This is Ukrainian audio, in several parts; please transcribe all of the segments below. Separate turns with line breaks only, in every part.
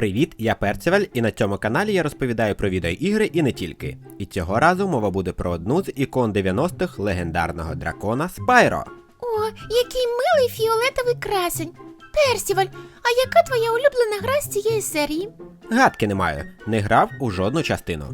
Привіт, я Перцевель, і на цьому каналі я розповідаю про відеоігри і не тільки. І цього разу мова буде про одну з ікон 90-х легендарного дракона Спайро.
О, який милий фіолетовий красень. Персіваль, а яка твоя улюблена гра з цієї серії?
Гадки не маю, не грав у жодну частину.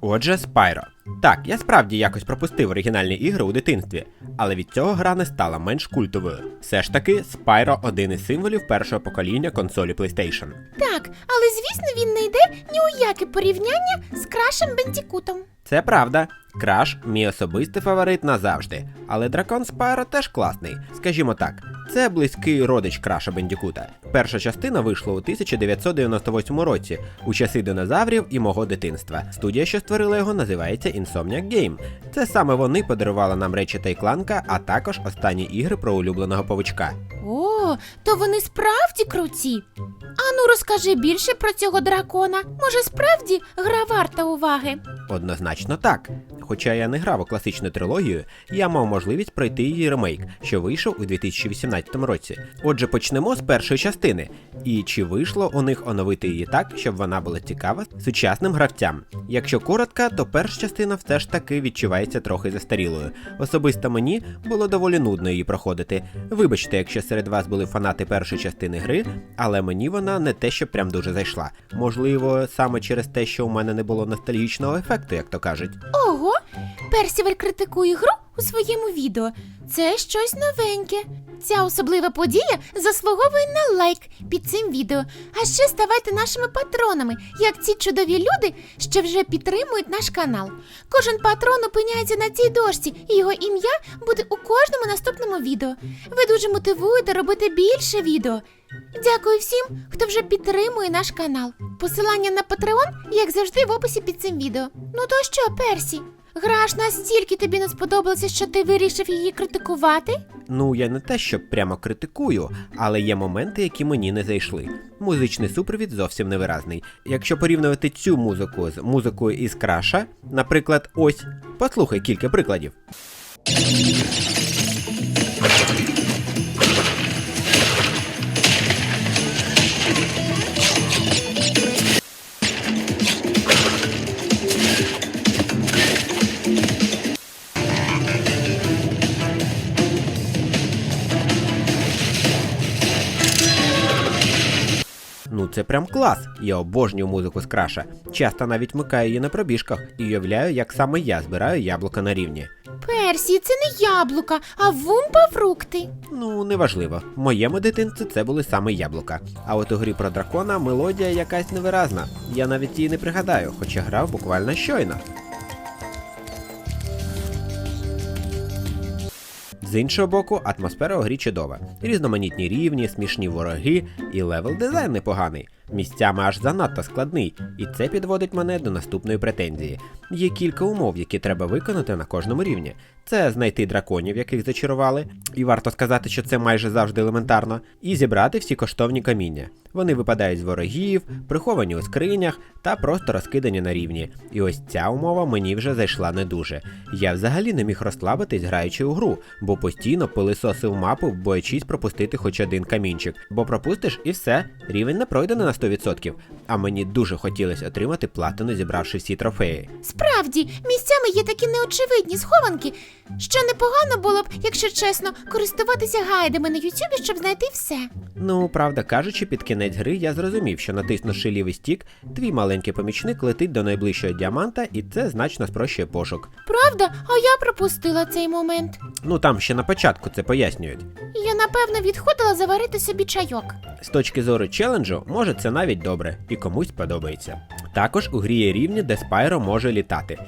Отже, Спайро. Так, я справді якось пропустив оригінальні ігри у дитинстві, але від цього гра не стала менш культовою. Все ж таки, Спайро один із символів першого покоління консолі PlayStation.
Так, але звісно він не йде ні у яке порівняння з крашем Бендікутом.
Це правда. Краш мій особистий фаворит назавжди, але дракон Спайро теж класний. Скажімо так, це близький родич Краша Бендікута. Перша частина вийшла у 1998 році, у часи динозаврів і мого дитинства. Студія, що створила його, називається Insomniac Game. Це саме вони подарували нам речі та Кланка, а також останні ігри про улюбленого павучка.
О, то вони справді круті. Ану, розкажи більше про цього дракона. Може, справді гра варта уваги?
Однозначно так. Хоча я не грав у класичну трилогію, я мав можливість пройти її ремейк, що вийшов у 2018 році. Отже, почнемо з першої частини. І чи вийшло у них оновити її так, щоб вона була цікава сучасним гравцям? Якщо коротко, то перша частина все ж таки відчувається трохи застарілою. Особисто мені було доволі нудно її проходити. Вибачте, якщо серед вас були фанати першої частини гри, але мені вона не те, що прям дуже зайшла. Можливо, саме через те, що у мене не було ностальгічного ефекту, як то кажуть.
Ого, Персіваль критикує гру у своєму відео. Це щось новеньке. Ця особлива подія заслуговує на лайк під цим відео. А ще ставайте нашими патронами, як ці чудові люди, що вже підтримують наш канал. Кожен патрон опиняється на цій дошці, і його ім'я буде у кожному наступному відео. Ви дуже мотивуєте робити більше відео. Дякую всім, хто вже підтримує наш канал. Посилання на Patreon, як завжди, в описі під цим відео. Ну то що, Персі? Гра аж настільки тобі не сподобалася, що ти вирішив її критикувати?
Ну, я не те, що прямо критикую, але є моменти, які мені не зайшли. Музичний супровід зовсім невиразний. Якщо порівнювати цю музику з музикою із краша, наприклад, ось, послухай кілька прикладів. Ну це прям клас. Я обожнюю музику з краша. Часто навіть вмикаю її на пробіжках і уявляю, як саме я збираю яблука на рівні.
Персі, це не яблука, а вумпа фрукти.
Ну, неважливо. В моєму дитинці це були саме яблука. А от у грі про дракона мелодія якась невиразна. Я навіть її не пригадаю, хоча грав буквально щойно. З іншого боку, атмосфера у грі чудова. Різноманітні рівні, смішні вороги і левел дизайн непоганий. Місцями аж занадто складний, і це підводить мене до наступної претензії. Є кілька умов, які треба виконати на кожному рівні. Це знайти драконів, яких зачарували, і варто сказати, що це майже завжди елементарно, і зібрати всі коштовні каміння. Вони випадають з ворогів, приховані у скринях та просто розкидані на рівні. І ось ця умова мені вже зайшла не дуже. Я взагалі не міг розслабитись, граючи у гру, бо постійно пилисосив мапу, боячись пропустити хоч один камінчик. Бо пропустиш і все, рівень не пройдений на 100%. А мені дуже хотілося отримати платину, зібравши всі трофеї.
Справді, місцями є такі неочевидні схованки, що непогано було б, якщо чесно, користуватися гайдами на Ютубі, щоб знайти все.
Ну, правда кажучи, під кінець гри я зрозумів, що натиснувши лівий стік, твій маленький помічник летить до найближчого діаманта, і це значно спрощує пошук.
Правда, а я пропустила цей момент.
Ну там ще на початку це пояснюють.
Я напевно відходила заварити собі чайок.
З точки зору челенджу, може це навіть добре і комусь подобається. Також у грі є рівні, де Спайро може літати.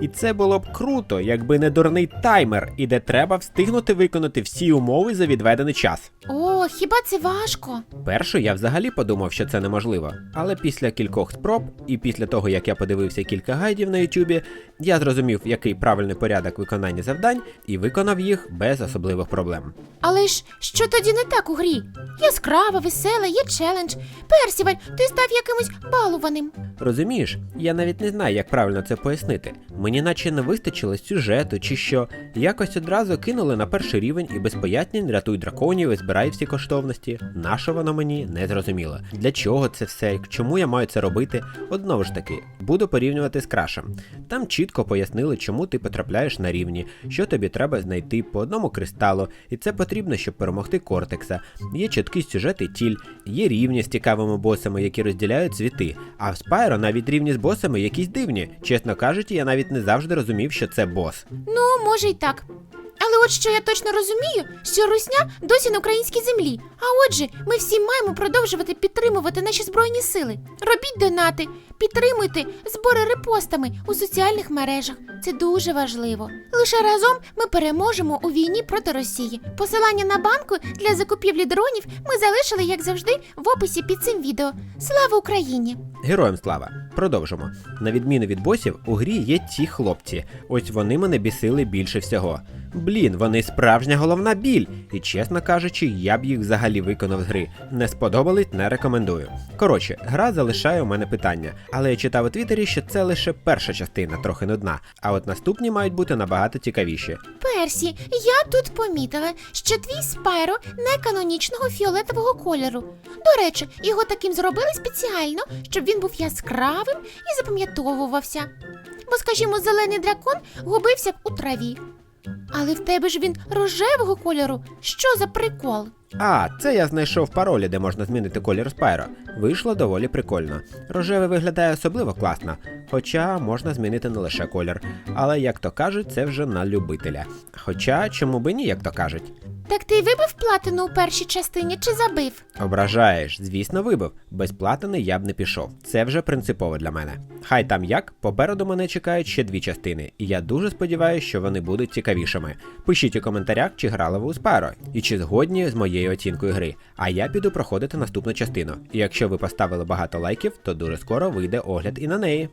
І це було б круто, якби не дурний таймер, і де треба встигнути виконати всі умови за відведений час.
О, хіба це важко?
Першу я взагалі подумав, що це неможливо, але після кількох спроб і після того, як я подивився кілька гайдів на Ютубі, я зрозумів, який правильний порядок виконання завдань, і виконав їх без особливих проблем.
Але ж що тоді не так у грі? Яскрава, весела, є челендж. Персіваль, ти став якимось балуваним.
Розумієш, я навіть не знаю, як правильно це пояснити. Мені наче не вистачило сюжету чи що. Якось одразу кинули на перший рівень і без пояснень рятуй драконів і збирай всі коштовності. Нащо воно мені не зрозуміло. Для чого це все? Чому я маю це робити? Одного ж таки, буду порівнювати з крашем. Там чітко пояснили, чому ти потрапляєш на рівні, що тобі треба знайти по одному кристалу, і це потрібно, щоб перемогти кортекса. Є чіткий сюжет і тіль, є рівні з цікавими босами, які розділяють світи. А в Спайро навіть рівні з босами якісь дивні. Чесно кажучи, я навіть не завжди розумів, що це бос.
Ну, може й так. От що я точно розумію, що русня досі на українській землі. А отже, ми всі маємо продовжувати підтримувати наші збройні сили. Робіть донати, підтримуйте збори репостами у соціальних мережах. Це дуже важливо. Лише разом ми переможемо у війні проти Росії. Посилання на банку для закупівлі дронів ми залишили, як завжди, в описі під цим відео. Слава Україні!
Героям слава! Продовжимо. На відміну від босів, у грі є ті хлопці. Ось вони мене бісили більше всього. Блін, вони справжня головна біль. І чесно кажучи, я б їх взагалі виконав з гри. Не сподобались, не рекомендую. Коротше, гра залишає у мене питання, але я читав у Твіттері, що це лише перша частина, трохи нудна. А от наступні мають бути набагато цікавіші.
Персі, я тут помітила, що твій спайро не канонічного фіолетового кольору. До речі, його таким зробили спеціально, щоб він був яскравим і запам'ятовувався. Бо, скажімо, зелений дракон губився б у траві. Але в тебе ж він рожевого кольору. Що за прикол?
А, це я знайшов паролі, де можна змінити колір Спайро. Вийшло доволі прикольно. Рожевий виглядає особливо класно, хоча можна змінити не лише колір. Але як то кажуть, це вже на любителя. Хоча чому би ні, як то кажуть.
Так ти вибив платину у першій частині чи забив?
Ображаєш, звісно, вибив. Без платини я б не пішов. Це вже принципово для мене. Хай там як, попереду мене чекають ще дві частини, і я дуже сподіваюся, що вони будуть цікавішими. Пишіть у коментарях, чи грали ви у Спайро, і чи згодні з моєю оцінкою гри. А я піду проходити наступну частину. І якщо ви поставили багато лайків, то дуже скоро вийде огляд і на неї.